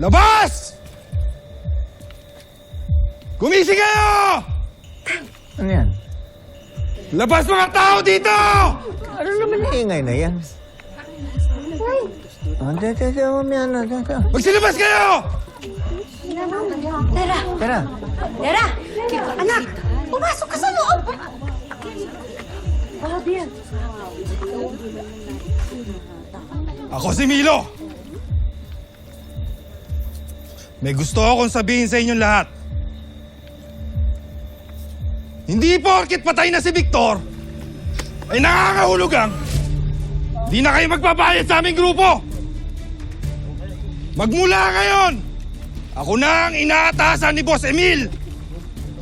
Labas! Gumising kayo! Ano yan? Labas mga tao dito! Ano naman yung ingay na yan? Ah, Hindi, hindi, hindi. Mamaya na. hindi, hindi. Magsilabas kayo! Tara, Tara. Tara! Anak, pumasok ka sa loob! Ako si Milo! May gusto akong sabihin sa inyong lahat. Hindi porkit patay na si Victor, ay nakakahulugang di na kayo magbabayad sa aming grupo. Magmula ngayon, ako na ang inaatasan ni Boss Emil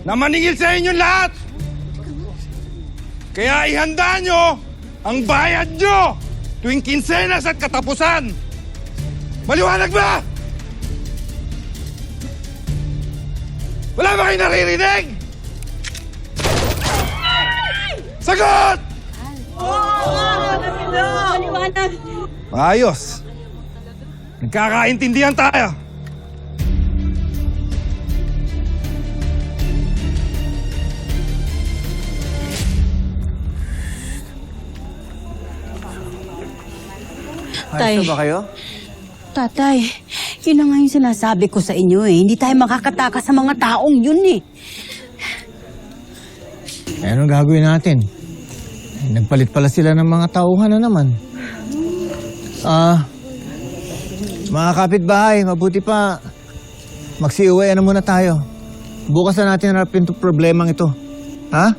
na maningil sa inyong lahat. Kaya ihanda nyo ang bayad nyo tuwing kinsenas at katapusan. Maliwanag ba? Wala ba kayo naririnig? Sagot! Maliwanag! Ayos. Nagkakaintindihan tayo. Ayos na ba kayo? Tatay, yun na nga yung sinasabi ko sa inyo eh. Hindi tayo makakatakas sa mga taong yun eh. Eh, anong gagawin natin? Eh, Nagpalit pala sila ng mga tauhan na naman. Ah, mga kapitbahay, mabuti pa. Magsiuwi na muna tayo. Bukas na natin harapin itong problemang ito. Ha?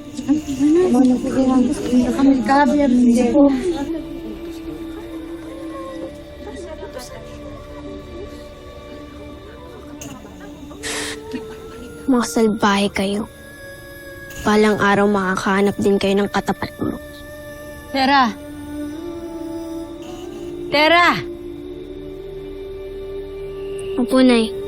Mga salbahe kayo. Balang araw makakahanap din kayo ng katapat mo. Tera! Tera! Opo, Nay.